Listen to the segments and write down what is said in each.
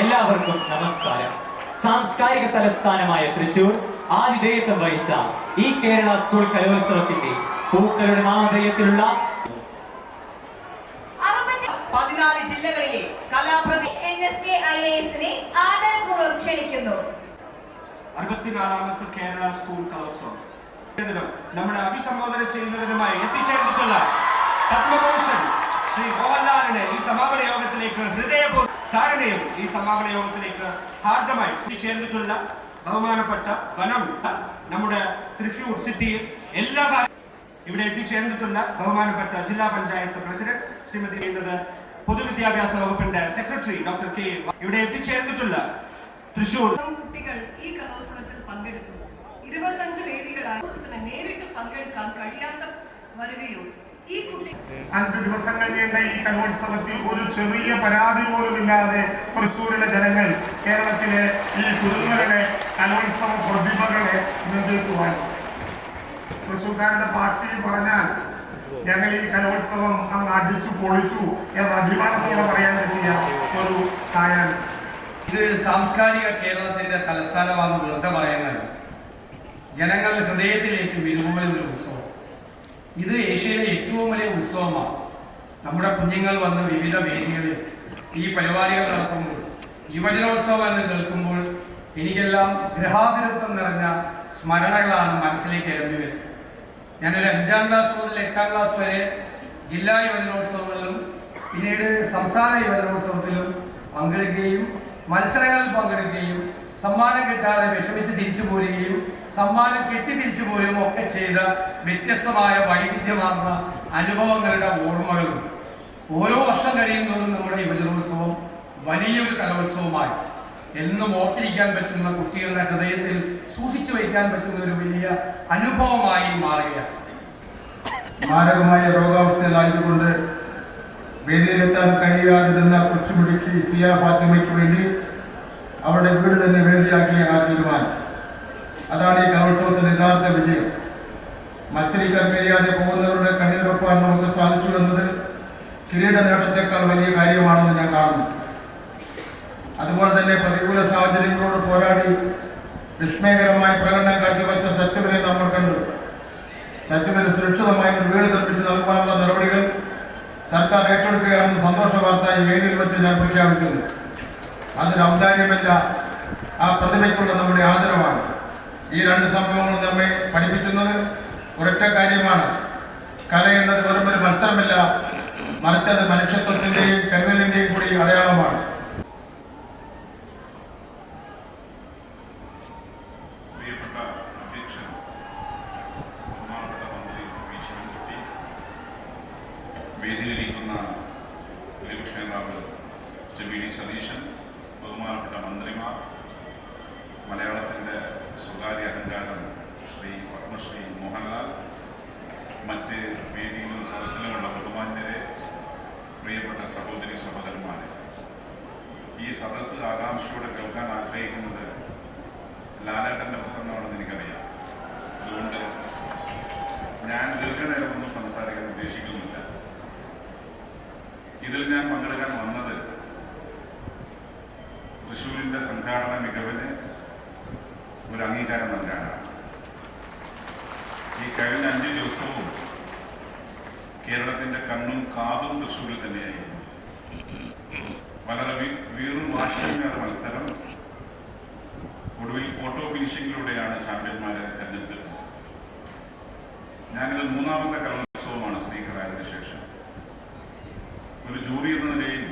എല്ലാവർക്കും നമസ്കാരം. സാംസ്കാരിക തലസ്ഥാനമായ തൃശൂർ ആതിഥേയത്വം വഹിച്ച ഈ കേരള സ്കൂൾ കലോത്സവത്തിന്റെ പൂക്കളുടെ നാമധേയത്തിലുള്ള പതിനാല് ജില്ലകളിലെ കലാപ്രതി എൻ എസ് കെ ഐ എസിനെ ആദരപൂർവം ക്ഷണിക്കുന്നു. അറുപത്തിനാലാമത്തെ കേരള സ്കൂൾ കലോത്സവം. നമ്മുടെ അഭിസംബോധന ചെയ്യുന്നതിനുമായി എത്തിച്ചേർന്നിട്ടുള്ള പത്മഭൂഷൺ ശ്രീ മോഹൻലാലിനെ ഈ സമാപന യോഗത്തിലേക്ക് ഹൃദയപൂർവം സാരനെയും ഈ സമാപന യോഗത്തിലേക്ക് ഹാർദമായി ചേർന്നിട്ടുള്ള ബഹുമാനപ്പെട്ട വനം നമ്മുടെ തൃശൂർ സിറ്റിയിൽ എല്ലാ ഇവിടെ എത്തിച്ചേർന്നിട്ടുള്ള ബഹുമാനപ്പെട്ട ജില്ലാ പഞ്ചായത്ത് പ്രസിഡന്റ് ശ്രീമതി ചെയ്യുന്നത് പൊതുവിദ്യാഭ്യാസ വകുപ്പിന്റെ സെക്രട്ടറി ഡോക്ടർ കെ. ഇവിടെ എത്തിച്ചേർന്നിട്ടുള്ള തൃശൂർ കുട്ടികൾ ഈ കലോത്സവത്തിൽ പങ്കെടുത്തു. ഇരുപത്തഞ്ച് വേദികളായി നേരിട്ട് പങ്കെടുക്കാൻ കഴിയാത്ത വരികയും ഈ കുട്ടി അഞ്ചു ദിവസങ്ങൾ നീണ്ട ഈ കലോത്സവത്തിൽ ഒരു ചെറിയ പരാതി പോലുമില്ലാതെ തൃശ്ശൂരിലെ ജനങ്ങൾ കേരളത്തിലെ ഈ കുരുന്നുകളുടെ കലോത്സവ പ്രതിഭകളെ നിർദ്ദേശിച്ചു വാങ്ങി തൃശ്ശൂർക്കാരുടെ ഭാഷയിൽ പറഞ്ഞാൽ ഞങ്ങൾ ഈ കലോത്സവം അങ്ങ് അടിച്ചു പൊളിച്ചു എന്ന അഭിമാനത്തോടെ പറയാൻ പറ്റിയ ഒരു സായാഹ്നം. ഇത് സാംസ്കാരിക കേരളത്തിന്റെ തലസ്ഥാനമാണെന്ന് വെറുതെ പറയുന്നതല്ല. ജനങ്ങളുടെ ഹൃദയത്തിലേക്ക് വിരുമ്പോൾ ഒരു ഉത്സവം. ഇത് ഏഷ്യയിലെ ഏറ്റവും വലിയ ഉത്സവമാണ്. നമ്മുടെ കുഞ്ഞുങ്ങൾ വന്ന് വിവിധ വേദികളിൽ ഈ പരിപാടികൾ നടത്തുമ്പോൾ യുവജനോത്സവം എന്ന് കേൾക്കുമ്പോൾ എനിക്കെല്ലാം ഗൃഹാതിരത്വം നിറഞ്ഞ സ്മരണകളാണ് മനസ്സിലേക്ക് ഇറങ്ങി വരുന്നത്. ഞാനൊരു അഞ്ചാം ക്ലാസ് മുതൽ എട്ടാം ക്ലാസ് വരെ ജില്ലാ യുവജനോത്സവങ്ങളിലും പിന്നീട് സംസ്ഥാന യുവജനോത്സവത്തിലും പങ്കെടുക്കുകയും മത്സരങ്ങളിൽ പങ്കെടുക്കുകയും സമ്മാനം കിട്ടാതെ വിഷമിച്ച് തിരിച്ചു പോരുകയും സമ്മാനം കിട്ടി തിരിച്ചു പോരുകയും ഒക്കെ ചെയ്ത വ്യത്യസ്തമായ വൈവിധ്യമാർന്ന അനുഭവങ്ങളുടെ ഓർമ്മകളും ഓരോ വർഷം കഴിയുന്നതും നമ്മുടെ യുവജനോത്സവം വലിയൊരു കലോത്സവമായി. എന്നും ഓർത്തിരിക്കാൻ പറ്റുന്ന കുട്ടികളുടെ ഹൃദയത്തിൽ സൂക്ഷിച്ചു വയ്ക്കാൻ പറ്റുന്ന ഒരു വലിയ അനുഭവമായി മാറുകയാണ്. മാരകമായ രോഗാവസ്ഥയിലായതുകൊണ്ട് വേദിയിലെത്താൻ കഴിയാതിരുന്ന കൊച്ചുമുടിക്ക് സിയാ ഫാത്തിമയ്ക്ക് വേണ്ടി അവരുടെ വീട് തന്നെ വേദിയാക്കിയ ആ തീരുമാനം അതാണ് ഈ കലോത്സവത്തിന്റെ യഥാർത്ഥ വിജയം. മത്സരിക്കാൻ കഴിയാതെ പോകുന്നവരുടെ കണ്ണീരൊപ്പാൻ നമുക്ക് സാധിച്ചു എന്നത് കിരീട നേട്ടത്തെക്കാൾ വലിയ കാര്യമാണെന്ന് ഞാൻ കാണുന്നു. അതുപോലെ തന്നെ പ്രതികൂല സാഹചര്യങ്ങളോട് പോരാടി വിസ്മയകരമായ പ്രകടനം കാഴ്ചവെച്ച സച്ചിനെ നമ്മൾ കണ്ടു. സച്ചിന് സുരക്ഷിതമായ ഒരു വീട് നിർമ്മിച്ച് നൽകാനുള്ള നടപടികൾ സർക്കാർ ഏറ്റെടുക്കുകയാണെന്ന് സന്തോഷ വാർത്ത ഈ വേദിയിൽ വെച്ച് ഞാൻ പ്രഖ്യാപിക്കുന്നു. അതൊരു ഔദാര്യമല്ല ആ പ്രതിമയ്ക്കുള്ള നമ്മുടെ ആദരവാണ്. ഈ രണ്ട് സംഭവങ്ങളും നമ്മെ പഠിപ്പിക്കുന്നത് ഒരൊറ്റ കാര്യമാണ്. കല എന്നത് വെറും ഒരു മത്സരമല്ല മറിച്ച് അത് മനുഷ്യത്വത്തിന്റെയും കരുതലിന്റെയും കൂടി അടയാളമാണ് പ്രിയപ്പെട്ട അധ്യക്ഷൻ ബഹുമാനപ്പെട്ട മന്ത്രി വി ശിവൻകുട്ടി വേദിയിലിരിക്കുന്ന പ്രതിപക്ഷ നേതാവ് ശ്രീ വി ഡി സതീശൻ ബഹുമാനപ്പെട്ട മന്ത്രിമാർ മലയാളത്തിന്റെ സ്വകാര്യ അഹങ്കാരം ശ്രീ പത്മശ്രീ മോഹൻലാൽ മറ്റ് വേദിയിലും സദസ്സിലുമുള്ള ബഹുമാന്യരെ പ്രിയപ്പെട്ട സഹോദരി സഹോദരന്മാരെ ഈ സദസ്സ് ആകാംക്ഷയോടെ കേൾക്കാൻ ആഗ്രഹിക്കുന്നത് ലാലേട്ടന്റെ പ്രസംഗമാണെന്ന് എനിക്കറിയാം. അതുകൊണ്ട് ഞാൻ ദീർഘനേരമൊന്നും സംസാരിക്കാൻ ഉദ്ദേശിക്കുന്നില്ല. ഇതിൽ ഞാൻ പങ്കെടുക്കാൻ വന്നത് തൃശ്ശൂരിന്റെ സംഘാടന മികവിന് ഒരു അംഗീകാരം നൽകാനാണ്. ഈ കഴിഞ്ഞ അഞ്ച് ദിവസവും കേരളത്തിന്റെ കണ്ണും കാതും തൃശ്ശൂരിൽ തന്നെയായിരുന്നു. വളരെ വീറും വാശിയുമായ ഒരു മത്സരം. ഒടുവിൽ ഫോട്ടോ ഫിനിഷിങ്ങിലൂടെയാണ് ചാമ്പ്യന്മാരെ തെരഞ്ഞെടുത്തത് ഞാനിത് മൂന്നാമത്തെ കലോത്സവമാണ് സ്പീക്കറായതിനു ശേഷം. ഒരു ജൂറി എന്ന നിലയിൽ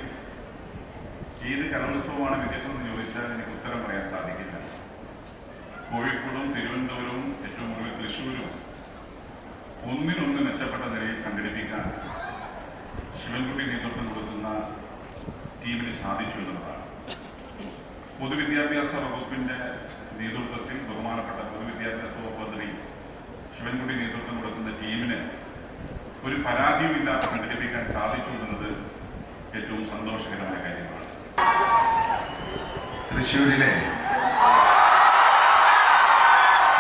ഏത് കലോത്സവമാണ് മികച്ചതെന്ന് ചോദിച്ചാൽ എനിക്ക് ഉത്തരം പറയാൻ സാധിക്കില്ല. കോഴിക്കോടും തിരുവനന്തപുരവും ഏറ്റവും കൂടുതൽ തൃശ്ശൂരും ഒന്നിനൊന്ന് മെച്ചപ്പെട്ട നിലയിൽ സംഘടിപ്പിക്കാൻ ശിവൻകുട്ടി നേതൃത്വം കൊടുക്കുന്ന ടീമിന് സാധിച്ചു എന്നുള്ളതാണ്. പൊതുവിദ്യാഭ്യാസ വകുപ്പിന്റെ നേതൃത്വത്തിൽ ബഹുമാനപ്പെട്ട പൊതുവിദ്യാഭ്യാസ വകുപ്പ് മന്ത്രി ശിവൻകുട്ടി നേതൃത്വം കൊടുക്കുന്ന ടീമിന് ഒരു പരാതിയുമില്ലാതെ സംഘടിപ്പിക്കാൻ സാധിച്ചു എന്നുള്ളത് ഏറ്റവും സന്തോഷകരമായ കാര്യമാണ്. തൃശ്ശൂരിലെ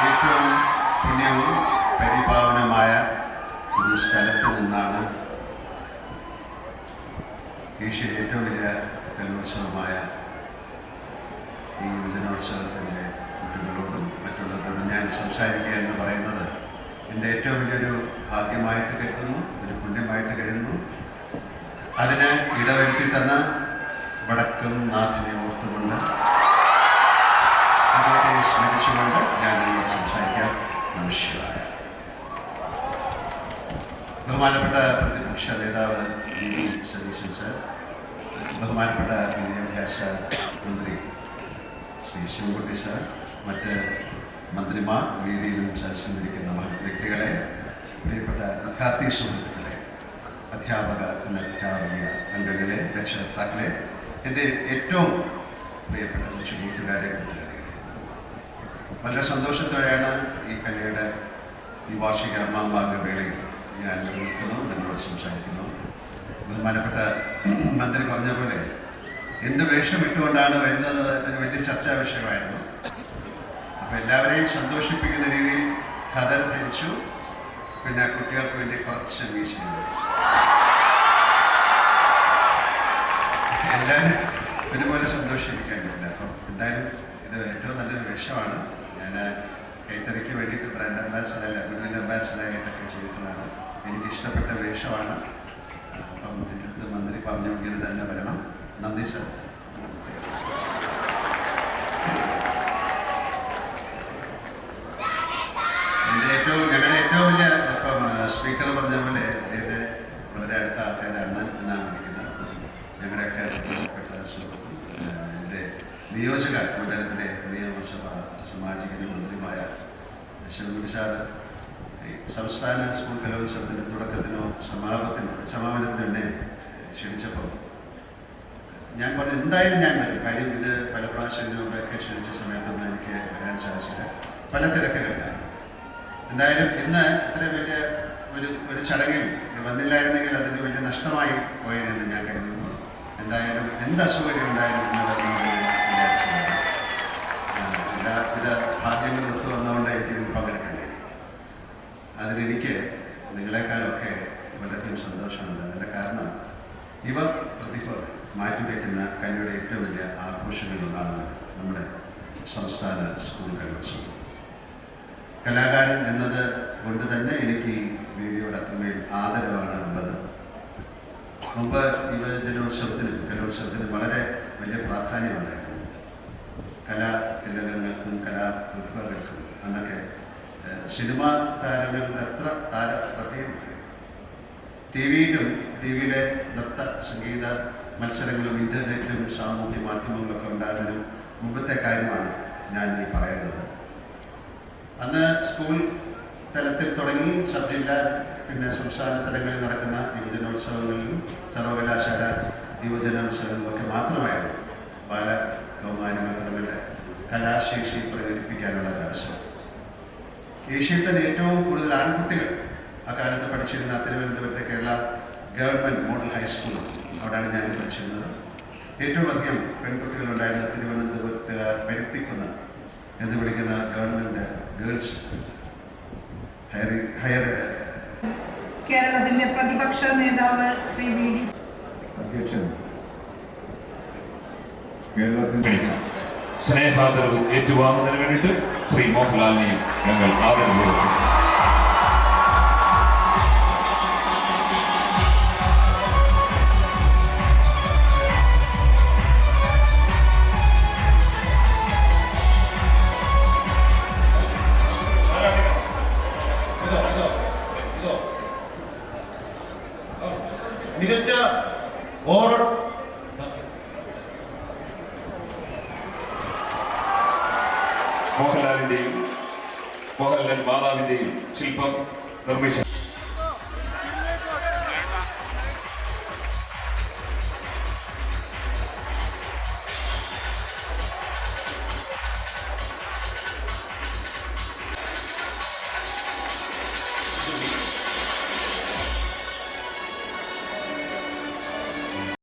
ഏറ്റവും പുണ്യവും പരിപാവനമായ ഒരു സ്ഥലത്ത് നിന്നാണ് ഏഷ്യയിലെ ഏറ്റവും വലിയ കലോത്സവമായ ഈ യുവജനോത്സവത്തിന്റെ കുട്ടികളോടും മറ്റുള്ളവരോടും ഞാൻ സംസാരിക്കുക എന്ന് പറയുന്നത് എന്റെ ഏറ്റവും വലിയൊരു ഭാഗ്യമായിട്ട് കരുതുന്നു ഒരു പുണ്യമായിട്ട് കരുതുന്നു. അതിന് ഇടവരുത്തി തന്ന വടക്കം നാഥിനെ ഓർത്തുകൊണ്ട് അദ്ദേഹത്തെ സ്മരിച്ചുകൊണ്ട് ഞാൻ സംസാരിക്കാം. നമസ്കാരം ബഹുമാനപ്പെട്ട പ്രതിപക്ഷ നേതാവ് സതീശൻ സാർ ബഹുമാനപ്പെട്ട വിദ്യാഭ്യാസ മന്ത്രി ശ്രീ ശിവകുട്ടി സാർ മറ്റ് മന്ത്രിമാർ വേദിയിലും മഹത് വ്യക്തികളെ പ്രിയപ്പെട്ട വിദ്യാർത്ഥി സുഹൃത്തുക്കളെ അധ്യാപക അനധ്യാപക അംഗങ്ങളെ രക്ഷകർത്താക്കളെ എന്റെ ഏറ്റവും പ്രിയപ്പെട്ട കൊച്ചു കൂട്ടുകാരെ വളരെ സന്തോഷത്തോടെയാണ് ഈ കലയുടെ ഈ വാർഷിക മാമ്പാങ്ക വേളയിൽ ഞാൻ നിൽക്കുന്നു നിങ്ങളോട് സംസാരിക്കുന്നു. ബഹുമാനപ്പെട്ട മന്ത്രി പറഞ്ഞ പോലെ എന്ത് വേഷം ഇട്ടുകൊണ്ടാണ് വരുന്നത് ഒരു വലിയ ചർച്ചാ വിഷയമായിരുന്നു. അപ്പോൾ എല്ലാവരെയും സന്തോഷിപ്പിക്കുന്ന രീതിയിൽ കഥ ധരിച്ചു. പിന്നെ കുട്ടികൾക്ക് വേണ്ടി കുറച്ച് വീശിയിരുന്നു എല്ലാവരും ഇതുപോലെ സന്തോഷിപ്പിക്കാൻ പറ്റില്ല അപ്പം എന്തായാലും ഇത് ഏറ്റവും നല്ലൊരു വേഷമാണ്. ഞാൻ കൈത്തറിക്ക് വേണ്ടിയിട്ട് ബ്രാൻഡ് അംബാസിഡർ അംബാസിഡറായിട്ടൊക്കെ ചെയ്തിട്ടുള്ളതാണ് എനിക്ക് ഇഷ്ടപ്പെട്ട വേഷമാണ്. അപ്പം എന്റെ മന്ത്രി പറഞ്ഞെങ്കിൽ തന്നെ വരണം. നന്ദി സർ. ഏറ്റവും ഞങ്ങളുടെ ഏറ്റവും വലിയ ഇപ്പം സ്പീക്കർ പറഞ്ഞ പോലെ ഇത് വളരെ അടുത്ത ആൾക്കാരാണ് എന്നാണ് വിളിക്കുന്നത് ഞങ്ങളുടെയൊക്കെ എന്റെ നിയോജക മണ്ഡലത്തിലെ നിയമസഭ സാമാജിക മന്ത്രിമായ ശിവകുടി ഈ സംസ്ഥാന സ്കൂൾ കലോത്സവത്തിന്റെ തുടക്കത്തിനോ സമാപനത്തിനോ സമാപനത്തിനോ എന്നെ ക്ഷണിച്ചപ്പോൾ ഞാൻ പറഞ്ഞു എന്തായാലും ഞാൻ വരും. കാര്യം ഇത് പല പ്രാവശ്യം ഇതിനൊക്കെ ക്ഷണിച്ച സമയത്തൊന്നും എനിക്ക് വരാൻ സാധിച്ചില്ല. പല തിരക്കുകളുണ്ടായിരുന്നു എന്തായാലും ഇന്ന് ഇത്രയും വലിയ ഒരു ഒരു ചടങ്ങിൽ വന്നില്ലായിരുന്നെങ്കിൽ അതിന് വലിയ നഷ്ടമായി പോയതെന്ന് ഞാൻ കരുതുന്നു. എന്തായാലും എന്ത് അസൗകര്യം ഉണ്ടായാലും ഇന്ന് വരണമെന്ന് ഞാൻ വിചാരിച്ചതാണ് ആ, എല്ലാവിധ ഭാഗ്യങ്ങളും ഒത്തു വന്നുകൊണ്ട് എനിക്ക് ഇതിൽ പങ്കെടുക്കാൻ കഴിയും അതിലെനിക്ക് നിങ്ങളെക്കാളൊക്കെ വളരെയധികം സന്തോഷമുണ്ട് അതിന്റെ കാരണം ഇവ പ്രതിഭ മാറ്റിവെക്കുന്ന കലയുടെ ഏറ്റവും വലിയ ആഘോഷങ്ങളിലൊന്നാണ് നമ്മുടെ സംസ്ഥാന സ്കൂൾ കലോത്സവം കലാകാരൻ എന്നത് കൊണ്ട് തന്നെ എനിക്ക് ഈ വേദിയോട് അത്രമേൽ ആദരവാണ് ഉള്ളത്. മുമ്പ് ഇവ ജനോത്സവത്തിന് കലോത്സവത്തിനും വളരെ വലിയ പ്രാധാന്യമുണ്ടായിരുന്നു കലാതിലകങ്ങൾക്കും കലാപ്രതിഭകൾക്കും അന്നൊക്കെ ഏഹ്, സിനിമാ താരങ്ങളുടെ അത്ര താര പ്രത്യേകമുണ്ട് ടി വിയിലും ടി വിയിലെ നൃത്ത സംഗീത മത്സരങ്ങളും ഇന്റർനെറ്റും സാമൂഹ്യ മാധ്യമങ്ങളൊക്കെ ഉണ്ടാകുന്നതിനും മുമ്പത്തെ കാര്യമാണ് ഞാൻ ഈ പറയുന്നത്. അന്ന് സ്കൂൾ തലത്തിൽ തുടങ്ങി സബ് ജില്ല പിന്നെ സംസ്ഥാന തലങ്ങളിൽ നടക്കുന്ന യുവജനോത്സവങ്ങളിലും സർവകലാശാല യുവജനോത്സവങ്ങളിലൊക്കെ മാത്രമായിരുന്നു ബാല തമ്മിലുള്ള കലാശേഷി പ്രകടിപ്പിക്കാനുള്ള അവസരം. ഏഷ്യയിൽ തന്നെ ഏറ്റവും കൂടുതൽ ആൺകുട്ടികൾ അക്കാലത്ത് പഠിച്ചിരുന്ന തിരുവനന്തപുരത്തെ കേരള ഗവൺമെന്റ് മോഡൽ ഹൈസ്കൂൾ അവിടെയാണ് ഞാൻ പഠിച്ചിരുന്നത്. ഏറ്റവും അധികം പെൺകുട്ടികളുണ്ടായിരുന്ന തിരുവനന്തപുരത്ത് പരുത്തിക്കുന്ന എന്ന് വിളിക്കുന്ന ഗവൺമെന്റ് ഗേൾസ് ഹയർ ഹയർ കേരളത്തിന്റെ പ്രതിപക്ഷ നേതാവ് ശ്രീ വി ഡി അധ്യക്ഷൻ. കേരളത്തിന്റെ സ്നേഹാദരവ് ഏറ്റുവാങ്ങുന്നതിന് വേണ്ടിയിട്ട് ശ്രീ മോഹൻലാലിനെയും ഞങ്ങൾ ആദരവ് മികച്ച ഓവർ മോഹൻലാലിന്റെയും മോഹൻലാൽ മാതാവിന്റെയും ശില്പം നിർമ്മിച്ച.